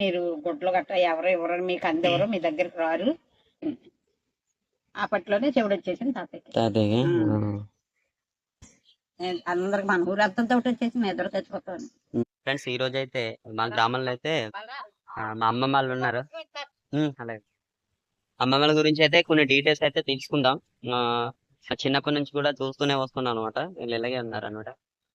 మీరు గుడ్లు గట్ట ఎవరు ఎవరు మీకు అందెవరు మీ దగ్గరికి రారు. అప్పట్లోనే చెవుడు వచ్చేసింది నేను అందరికి మన ఊరు తోటి వచ్చేసి నేను ఎదురు తెచ్చిపోతాను ఫ్రెండ్స్ ఈ రోజు అయితే మా గ్రామంలో అయితే మా అమ్మమ్మ వాళ్ళు ఉన్నారు. అలాగే. అమ్మమ్మల గురించి అయితే కొన్ని డీటెయిల్స్ అయితే ఆ చిన్నప్పటి నుంచి కూడా చూస్తూనే వస్తున్నాను అనమాట వీళ్ళు ఇలాగే ఉన్నారు అనమాట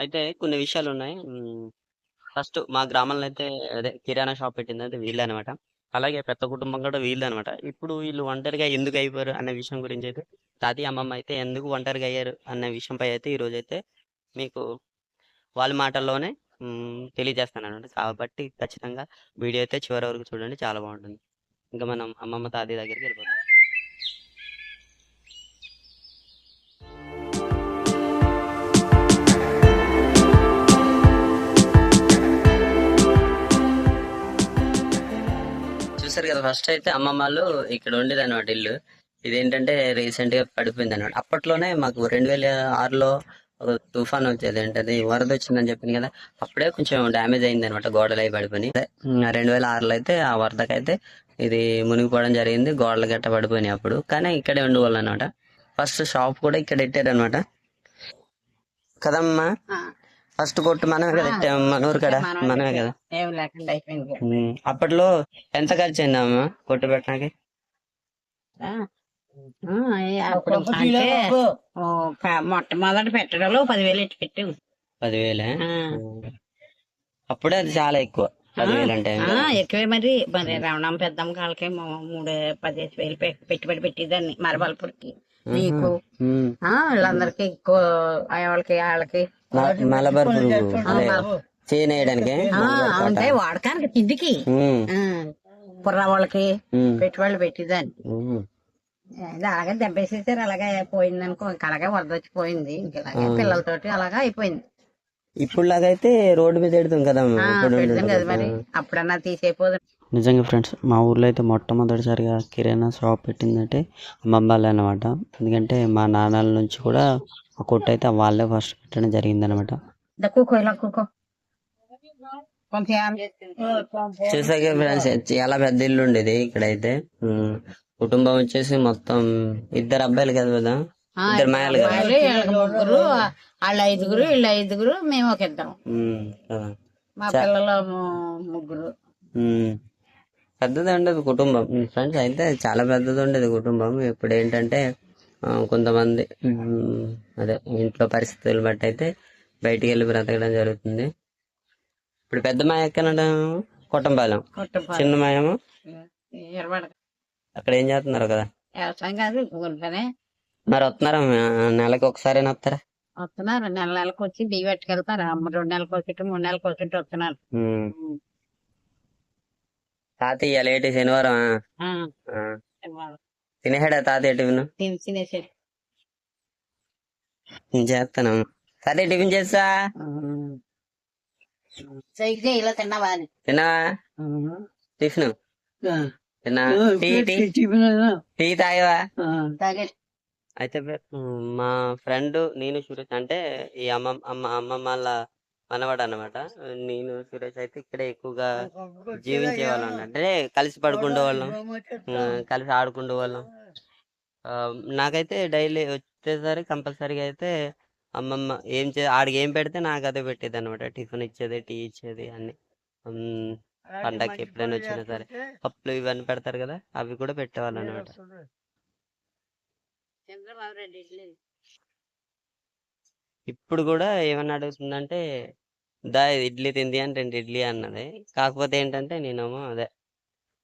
అయితే కొన్ని విషయాలు ఉన్నాయి. ఫస్ట్ మా గ్రామంలో అయితే అదే కిరాణా షాప్ పెట్టింది అయితే వీళ్ళే అనమాట అలాగే పెద్ద కుటుంబం కూడా వీళ్ళే అనమాట ఇప్పుడు వీళ్ళు ఒంటరిగా ఎందుకు అయిపోయారు అనే విషయం గురించి అయితే తాతయ్య అమ్మమ్మ అయితే ఎందుకు ఒంటరిగా అయ్యారు అనే విషయంపై అయితే ఈ అయితే మీకు వాళ్ళ మాటల్లోనే తెలియజేస్తాను అనమాట కాబట్టి ఖచ్చితంగా వీడియో అయితే చివరి వరకు చూడండి చాలా బాగుంటుంది. ఇంకా మనం అమ్మమ్మ తాతయ్య దగ్గరికి వెళ్ళిపోతాం చూసారు కదా ఫస్ట్ అయితే అమ్మమ్మ వాళ్ళు ఇక్కడ ఉండేది అనమాట ఇల్లు. ఇదేంటంటే రీసెంట్గా పడిపోయింది అనమాట అప్పట్లోనే మాకు రెండు వేల ఆరులో ఒక తుఫాన్ వచ్చేది. ఏంటది? వరద వచ్చిందని చెప్పింది కదా అప్పుడే కొంచెం డ్యామేజ్ అయింది అనమాట గోడలు అయి పడిపోయి. రెండు వేల ఆరులో అయితే ఆ వరదకైతే ఇది మునిగిపోవడం జరిగింది గోడలు గట్ట పడిపోయినాయి అప్పుడు. కానీ ఇక్కడే ఉండేవాళ్ళు అనమాట ఫస్ట్ షాప్ కూడా ఇక్కడ పెట్టారు అనమాట కదమ్మా ఫస్ట్ కొట్టు మనమే కదా పెట్టాము, మన ఊరు కదా మనమే కదా. ఏం లేకుండా అయిపోయింది ఉమ్, అప్పట్లో ఎంత ఖర్చు అయిందమ్మా కొట్టు పెట్టడానికి? ఆ, ఆ, అప్పుడు అంటే ఓ, ప- మొట్టమొదటి పెట్టడంలో పదివేలు ఎట్టి పెట్టాం పదివేలే? ఆ. అప్పుడే అది చాలా ఎక్కువ పదివేలు అంటే ఆ, ఎక్కువే మరి. మరి రమణం పెద్దమ్మ కాళ్ళకి మూడు పదిహేను వేలు పె- పెట్టుబడి పెట్టేదాన్ని మరబల్పూర్కి నీకు. ఉమ్, ఆ, వీళ్ళందరికీ ఎక్కువ వాళ్ళకి వాళ్ళకి మలబార్ పురుగు. అదే. చేను వేయడానికి అంటే వాడకానికి తిండికి. కుర్ర వాళ్ళకి పెట్టుబడులు పెట్టేదాన్ని ఉమ్. ఇది అలాగే దెబ్బేసేసారు అలాగే పోయింది అనుకో ఇంక అలాగే వరద వచ్చి పోయింది. ఇంక ఇలాగే పిల్లలతోటి అలాగా అయిపోయింది. ఇప్పుడు లాగైతే రోడ్డు మీద పెడతాం కదా మరి. అప్పుడన్నా తీసేపోదు నిజంగా ఫ్రెండ్స్ మా ఊర్లో అయితే మొట్టమొదటిసారిగా కిరాణా షాప్ పెట్టిందంటే అమ్మమ్మాలే అనమాట ఎందుకంటే మా నాన్నల నుంచి కూడా ఆ కొట్టు అయితే వాళ్ళే ఫస్ట్ పెట్టడం జరిగింది అనమాట చూసాక ఫ్రెండ్స్ చాలా పెద్ద ఇల్లు ఉండేది ఇక్కడైతే. కుటుంబం వచ్చేసి మొత్తం ఇద్దరు అబ్బాయిలు కదా కదా? ఇద్దరు మాయలు కదా? ముగ్గురు వాళ్ళ ఐదుగురు వీళ్ళ ఐదుగురు మేము ఒక ఇద్దరం. మా పిల్లలు ముగ్గురు. పెద్దది ఉండదు కుటుంబం. ఫ్రెండ్స్ అయితే చాలా పెద్దది ఉండేది కుటుంబం. ఇప్పుడు ఏంటంటే కొంతమంది అదే ఇంట్లో పరిస్థితులు బట్టి అయితే బయటికి వెళ్ళి బ్రతకడం జరుగుతుంది. ఇప్పుడు పెద్ద మాయ ఎక్కనడం కొట్టంపాలెం. చిన్న మాయేమో. అక్కడ ఏం చేస్తున్నారు కదా? మరి వస్తున్నారా? నెలకి ఒకసారి వస్తారా? వస్తున్నారు నెల నెలకు వచ్చి బియ్యం పట్టుకెళ్తారు. అమ్మ రెండు నెలలకు వచ్చి మూడు నెలలకు వచ్చి వస్తున్నారు. తాతయ్య లేటి శనివారం. తినేసాడా తాతయ్య టిఫిన్? తిని తినేసాడు నేను చేస్తాను సరే టిఫిన్ చేస్తా. ఇలా తిన్నావా తిన్నావా? టిఫిన్? తిన్నా టీ టీ? టీ తాగవా? అయితే మా ఫ్రెండ్ నేను సురేష్ అంటే ఈ అమ్మ అమ్మ అమ్మమ్మ వాళ్ళ మనవాడు అనమాట నేను సురేష్ అయితే ఇక్కడే ఎక్కువగా జీవించే వాళ్ళం అంటే కలిసి పడుకుండే వాళ్ళం. కలిసి ఆడుకుండే వాళ్ళం. నాకైతే డైలీ వచ్చేసరి కంపల్సరీగా అయితే అమ్మమ్మ ఏం చే ఆడికి ఏం పెడితే నాకు అదే పెట్టేది అనమాట టిఫిన్ ఇచ్చేది టీ ఇచ్చేది అన్ని. పండగకి ఎప్పుడైనా వచ్చినా సరే పప్పులు ఇవన్నీ పెడతారు కదా అవి కూడా పెట్టేవాళ్ళు అనమాట చంద్రబాబు రెడ్డి ఇడ్లీ. ఇప్పుడు కూడా ఏమన్నా అడుగుతుందంటే దా ఇది ఇడ్లీ తింది అని రెండు ఇడ్లీ అన్నది. కాకపోతే ఏంటంటే నేనేమో అదే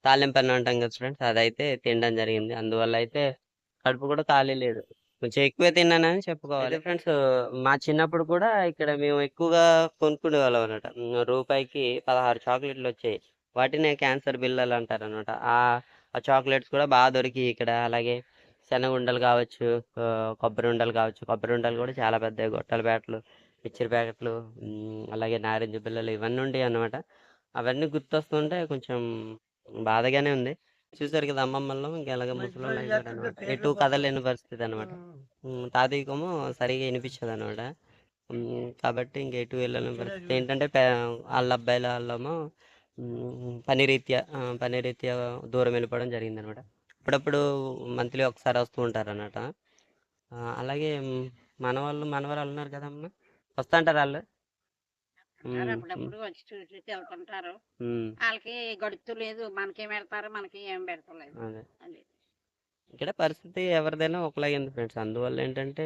తాలింపు అంటాం కదా ఫ్రెండ్స్ అదైతే తినడం జరిగింది. అందువల్ల అయితే కడుపు కూడా ఖాళీ లేదు. కొంచెం ఎక్కువే తిన్నానని చెప్పుకోవాలి. ఫ్రెండ్స్ మా చిన్నప్పుడు కూడా ఇక్కడ మేము ఎక్కువగా కొనుక్కునే వాళ్ళం అనమాట రూపాయికి పదహారు చాక్లెట్లు వచ్చాయి. వాటినే క్యాన్సర్ బిల్లలు అంటారు అనమాట ఆ ఆ చాక్లెట్స్ కూడా బాగా దొరికి ఇక్కడ. అలాగే శనగ ఉండలు కావచ్చు కొబ్బరి ఉండలు కావచ్చు. కొబ్బరి ఉండలు కూడా చాలా పెద్దవి. గొట్టల బ్యాట్లు మిక్చర్ ప్యాకెట్లు అలాగే నారింజ బిల్లలు ఇవన్నీ ఉండేవి అన్నమాట. అవన్నీ గుర్తొస్తుంటే కొంచెం బాధగానే ఉంది. చూసారు కదా అమ్మమ్మల్లో ఇంకా ఎలాగ ముసలి అనమాట ఎటు కదలేని పరిస్థితి అనమాట తాతయ్యకేమో సరిగా వినిపించదు అనమాట కాబట్టి ఇంక ఎటు వెళ్ళలేని పరిస్థితి. ఏంటంటే వాళ్ళ అబ్బాయిల వాళ్ళేమో పని రీత్యా పని రీత్యా దూరం వెళ్ళిపోవడం జరిగింది అనమాట అప్పుడప్పుడు మంత్లీ ఒకసారి వస్తూ ఉంటారు అన్నమాట. అలాగే మనవాళ్ళు మనవరాలు ఉన్నారు కదమ్మా వస్తా అంటారు వాళ్ళు ఉమ్, అప్పుడప్పుడు వచ్చి చూసి వెళ్తుంటారు. ఉమ్, వాళ్ళకి గడుతూ లేదు మనకేం పెడతారు మనకి ఏం పెడతలేదు. అదే. ఇక్కడ పరిస్థితి ఎవరిదైనా ఒకలాగింది ఫ్రెండ్స్. అందువల్ల ఏంటంటే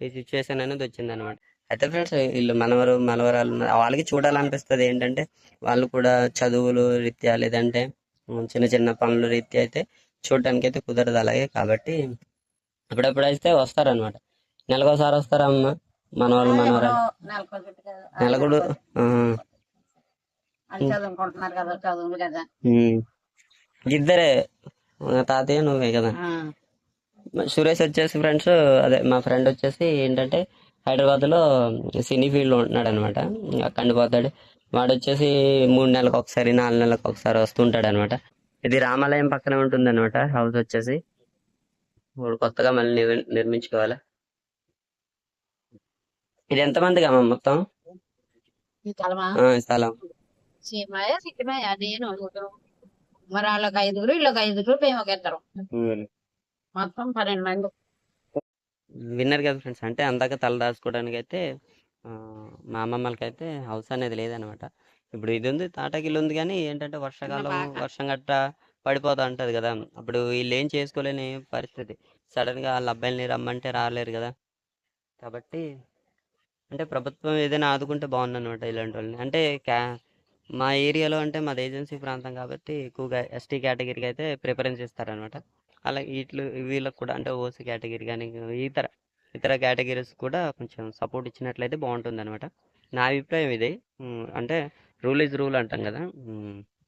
ఈ సిచ్యువేషన్ అనేది వచ్చింది అనమాట అయితే ఫ్రెండ్స్ వీళ్ళు మనవరు మనవరాలు. వాళ్ళకి చూడాలనిపిస్తుంది ఏంటంటే వాళ్ళు కూడా చదువులు రీత్యా లేదంటే చిన్న చిన్న పనుల రీత్యా అయితే చూడటానికి అయితే కుదరదు అలాగే. కాబట్టి అప్పుడప్పుడు అయితే వస్తారనమాట. నెలకోసారి వస్తారా అమ్మ మనవాళ్ళు కదా. నెలకుడు ఆ, వాళ్ళు చదువుకుంటున్నారు కదా చదువులు కదా. ఉమ్. ఇద్దరే తాతయ్య నువ్వే కదా. సురేష్ వచ్చేసి ఫ్రెండ్స్ అదే మా ఫ్రెండ్ వచ్చేసి ఏంటంటే హైదరాబాద్లో సినీ ఫీల్డ్లో ఉంటున్నాడు అనమాట అక్కడికి పోతాడు. వాడు వచ్చేసి మూడు నెలలకు ఒకసారి నాలుగు నెలలకు ఒకసారి వస్తుంటాడు అనమాట ఇది రామాలయం పక్కనే ఉంటుంది అనమాట హౌస్ వచ్చేసి. ఇప్పుడు కొత్తగా మళ్ళీ నిర్మి- నిర్మించుకోవాలి? ఇది ఎంత మందికి అమ్మ మొత్తం? స్థలం నేను మరి వాళ్ళకి ఐదుగురు వీళ్ళకి ఐదుగురు మేము ఒక ఇద్దరం. మొత్తం పన్నెండు మంది. విన్నర్ కదా ఫ్రెండ్స్ అంటే అందాక తల దాచుకోవడానికి అయితే మా అమ్మమ్మలకి అయితే హౌస్ అనేది లేదనమాట ఇప్పుడు ఇది ఉంది తాటాకిల్లు ఉంది కానీ ఏంటంటే వర్షాకాలం. వర్షం గట్రా పడిపోతా ఉంటది కదా. అప్పుడు వీళ్ళు ఏం చేసుకోలేని పరిస్థితి. సడన్గా వాళ్ళ అబ్బాయిని రమ్మంటే రాలేరు కదా. కాబట్టి అంటే ప్రభుత్వం ఏదైనా ఆదుకుంటే బాగుంది అనమాట ఇలాంటి వాళ్ళని అంటే క్యా మా ఏరియాలో అంటే మాది ఏజెన్సీ ప్రాంతం కాబట్టి ఎక్కువగా ఎస్టీ కేటగిరీకి అయితే ప్రిఫరెన్స్ ఇస్తారనమాట అలాగే ఇట్లు వీళ్ళకి కూడా అంటే ఓసీ కేటగిరీ కానీ ఇతర ఇతర కేటగిరీస్ కూడా కొంచెం సపోర్ట్ ఇచ్చినట్లయితే బాగుంటుంది అనమాట నా అభిప్రాయం ఇది. అంటే రూల్ ఇస్ రూల్ అంటాం కదా.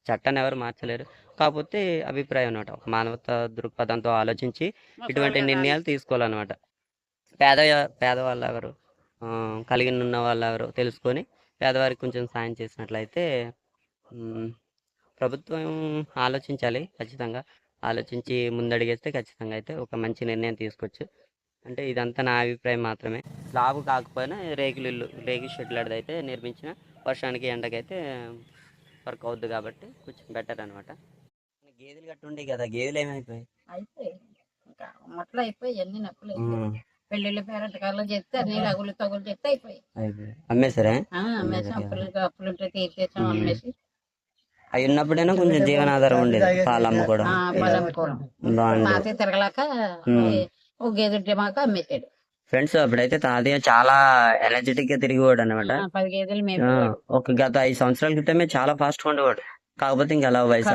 చట్టాన్ని ఎవరు మార్చలేరు. కాకపోతే అభిప్రాయం అనమాట ఒక మానవత దృక్పథంతో ఆలోచించి ఇటువంటి నిర్ణయాలు తీసుకోవాలన్నమాట. పేద పేదవాళ్ళు ఎవరు? ఆ, కలిగి ఉన్న వాళ్ళు ఎవరు తెలుసుకొని పేదవారికి కొంచెం సాయం చేసినట్లయితే ప్రభుత్వం ఆలోచించాలి ఖచ్చితంగా. ఆలోచించి ముందడిగేస్తే ఖచ్చితంగా అయితే ఒక మంచి నిర్ణయం తీసుకోవచ్చు. అంటే ఇదంతా నా అభిప్రాయం మాత్రమే. స్లాబ్ కాకపోయినా రేకులు ఇల్లు రేకుల షెడ్లు అయితే నిర్మించిన వర్షానికి ఎండకైతే వర్క్ అవుద్ది కాబట్టి కొంచెం బెటర్ అనమాట గేదెలు కట్టుండే కదా గేదెలు ఏమైపోయాయి? అయిపోయి మొట్టలు అయిపోయి ఎన్ని నొప్పులు అయిపోయి పెళ్ళిళ్ళు పేరెంటకాల్లో చేస్తే అన్ని రగులు తగులు చేస్తే అయిపోయి అయిపోయాయి. అమ్మేశారా? ఆ, అమ్మేసి అప్పులు అప్పులు ఉంటే తీర్చేసాం అమ్మేసి. అవి ఉన్నప్పుడైనా కొంచెం జీవనాధారం ఉండేది పాలు అమ్ముకోవడం కూరం బాగుంది తిరగలేక ఒక గేదె ఉంటే మాకు అమ్మేసాడు ఫ్రెండ్స్ అప్పుడైతే తాతయ్య చాలా ఎనర్జెటిక్గా తిరిగేవాడు అనమాట ఒక గత ఐదు సంవత్సరాల క్రితమే చాలా ఫాస్ట్గా ఉండేవాడు. కాకపోతే ఇంకా అలా వయసు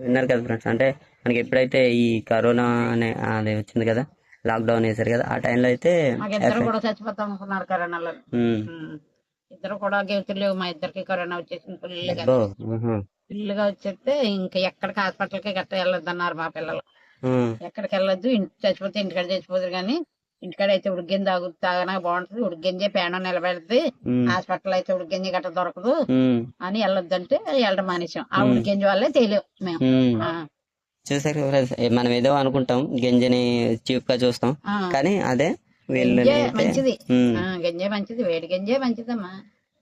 విన్నారు కదా ఫ్రెండ్స్ అంటే మనకి ఎప్పుడైతే ఈ కరోనా అనే అది వచ్చింది కదా లాక్డౌన్ వేశారు కదా ఆ టైంలో అయితే ఇద్దరు కూడా చచ్చిపోతాం అనుకున్నారు కరోనాలో. ఇద్దరు కూడా గేతులు లేవు మా ఇద్దరికి కరోనా వచ్చేసింది ఉహు, ఫుల్గా వచ్చేస్తే ఇంకా ఎక్కడికి హాస్పిటల్కి గట్ట వెళ్ళొద్దు అన్నారు మా పిల్లలు. ఎక్కడికి వెళ్ళొద్దు ఇంటి చచ్చిపోతే ఇంటికాడ చచ్చిపోతారు కానీ ఇంటికాడ అయితే ఉడిగింది తాగు తాగనా బాగుంటది. ఉడిగింజే పేడ నిలబెడితే ఉమ్, హాస్పిటల్ అయితే ఉడిగింజి గట్ట దొరకదు అని వెళ్ళొద్దంటే వెళ్ళడం మానేసాం. ఆ ఉడిగింజ వల్లే తెలియవు మేము. చూసారు మనం ఏదో అనుకుంటాం గింజని చీప్గా చూస్తాం. కానీ అదే అయితే. మంచిది. గింజే మంచిది. వేడి గింజే మంచిదమ్మా.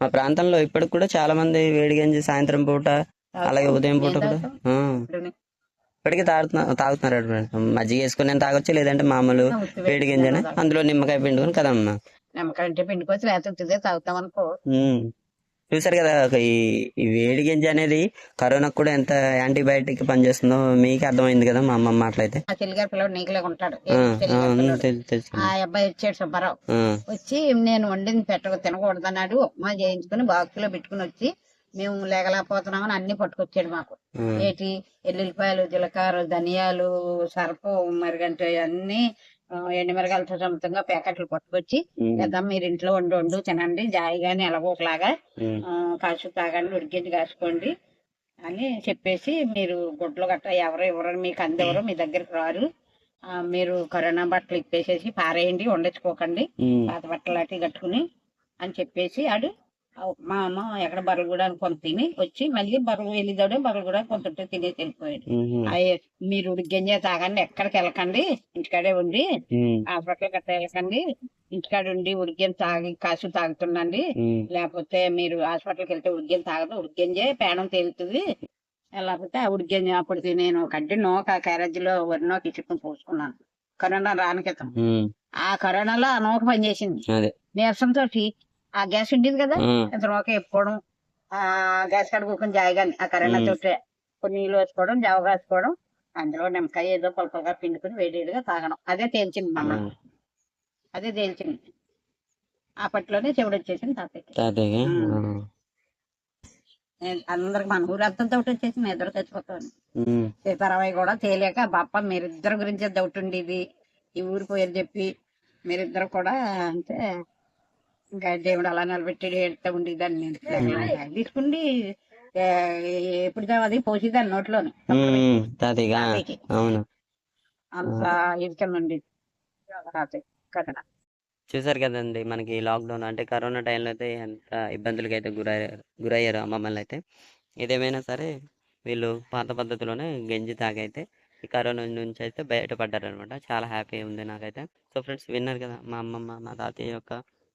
మా ప్రాంతంలో ఇప్పటికి కూడా చాలా మంది వేడి గంజి సాయంత్రం పూట అలాగే ఉదయం పూట కూడా. ఇప్పటికీ తాగుతున్నా తాగుతున్నారు. మజ్జిగ వేసుకుని నేను తాగొచ్చు లేదంటే మామూలు వేడి గింజని? అందులో నిమ్మకాయ పిండుకొని కదమ్మా. నిమ్మకాయ అంటే పిండుకోవచ్చు లేకపోతే తాగుతాం అనుకో. చూసారు కదా ఈ వేడి గింజ అనేది కరోనాకు కూడా ఎంత యాంటీబయాటిక్ పనిచేస్తుందో మీకు అర్థమైంది కదా మా అమ్మమ్మ అట్లయితే ఆ తెలుగుగారి పిల్లడు నీకులాగా ఉంటాడు. ఆ, తెలుగు అబ్బాయి వచ్చాడు సుబ్బారావు. వచ్చి నేను వండింది పెట్టక తినకూడదన్నాడు ఉప్మా చేయించుకుని బాక్స్లో పెట్టుకుని వచ్చి మేము లేకలేకపోతున్నామని అన్ని పట్టుకొచ్చాడు మాకు. ఏటి? ఎల్లుల్లిపాయలు జీలకర్ర ధనియాలు సర్పు మరిగంటే అన్ని ఎండుమిరగాయలతో సొంతంగా ప్యాకెట్లు పట్టుకొచ్చి లేదా మీరు ఇంట్లో వండి వండు తినండి జాయిగాని ఎలాగో ఒకలాగా ఉమ్, ఆ, కాసు తాగండి ఉడికించి కాసుకోండి అని చెప్పేసి మీరు గుడ్లు గట్ట ఎవరు ఎవరు మీకు అందెవరు మీ దగ్గరికి రారు. మీరు కరోనా బట్టలు ఇప్పేసేసి పారేయండి వండించుకోకండి పాత బట్టలు అటు కట్టుకుని అని చెప్పేసి ఆడు మా అమ్మ ఎక్కడ బర్రెలు కూడా కొంత తిని వచ్చి మళ్ళీ బర్రెలు వెళ్ళిదాడు బర్రెలు కూడా కొంత తినేసి వెళ్ళిపోయాడు. అయ్య మీరు ఉడిగింజ తాగండి ఎక్కడికి వెళ్ళకండి ఇంటికాడే ఉండి హాస్పిటల్ గట్ట వెళ్ళకండి ఇంటికాడ ఉండి ఉడికిన తాగి కాసు తాగుతుండండి. లేకపోతే మీరు హాస్పిటల్కి వెళ్తే ఉడికిన తాగదు ఉడికింజే పేడం తేలుతుంది. లేకపోతే ఆ ఉడికింజ అప్పుడు నేను కడ్డి నూక క్యారేజీలో వరి నూక ఇచ్చుకుని పోసుకున్నాను. కరోనా రాని క్రితం. ఆ కరోనాలో ఆ నూక పనిచేసింది నీరసంతో ఆ గ్యాస్ ఉండేది కదా? నూక ఎప్పుకోవడం ఆ గ్యాస్ కాడ కూర్చొని జాయిగాని ఆ మ్మ్. తోటే కొన్ని నీళ్ళు వేసుకోవడం జావ కాసుకోవడం అందులో నిమ్మకాయ ఏదో పొలపలుగా పిండుకుని వేడిగా తాగడం. అదే తేల్చింది ఉమ్. అదే తేల్చింది. అప్పట్లోనే చెవుడు వచ్చేసింది తాతయ్యకి. నేను అందరికి మన ఊరంతా డౌట్ వచ్చేసింది ఎదురు చచ్చిపోతాను ఉమ్, సీతారామయ్య కూడా తేలేక బాప్ప మీరిద్దరు గురించే డౌట్ ఉండేది. ఈ ఊరు పోయారు చెప్పి మీరిద్దరు కూడా అంటే ఇంకా దేవుడు అలా నిలబెట్టి ఏడుతూ ఉండేదాన్ని నేను తీసుకుండి ఎప్పుడు అది పోసేదాన్ని నోట్లోని. అవును. అంత ఇదికల్ ఉండేది తాతయ్య కథ చూసారు కదండి మనకి లాక్డౌన్ అంటే కరోనా టైంలో అయితే ఎంత ఇబ్బందులకి అయితే గురయ్యారు గురయ్యారు అమ్మమ్మలు అయితే. ఏదేమైనా సరే వీళ్ళు పాత పద్ధతిలోనే గంజి తాగైతే ఈ కరోనా నుంచి అయితే బయటపడ్డారు అనమాట చాలా హ్యాపీ ఉంది నాకైతే. సో ఫ్రెండ్స్ విన్నారు కదా మా అమ్మమ్మ మా తాతయ్య యొక్క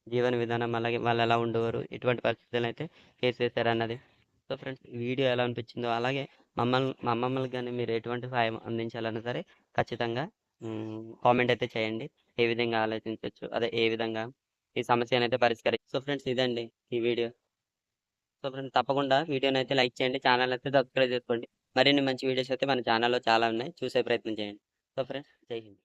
జీవన విధానం అలాగే వాళ్ళు ఎలా ఉండేవారు ఎటువంటి పరిస్థితులు అయితే ఫేస్ చేశారు అన్నది. సో ఫ్రెండ్స్ వీడియో ఎలా అనిపించిందో అలాగే మమ్మల్ని మా అమ్మమ్మలకు కానీ మీరు ఎటువంటి సహాయం అందించాలన్నా సరే ఖచ్చితంగా కామెంట్ అయితే చేయండి. ఏ విధంగా ఆలోచించవచ్చు అదే ఏ విధంగా ఈ సమస్యను అయితే పరిష్కరి సో ఫ్రెండ్స్ ఇదండి ఈ వీడియో. సో ఫ్రెండ్స్ తప్పకుండా వీడియోని అయితే లైక్ చేయండి ఛానల్ అయితే సబ్స్క్రైబ్ చేసుకోండి. మరిన్ని మంచి వీడియోస్ అయితే మన ఛానల్లో చాలా ఉన్నాయి చూసే ప్రయత్నం చేయండి. సో ఫ్రెండ్స్ జై హింద్.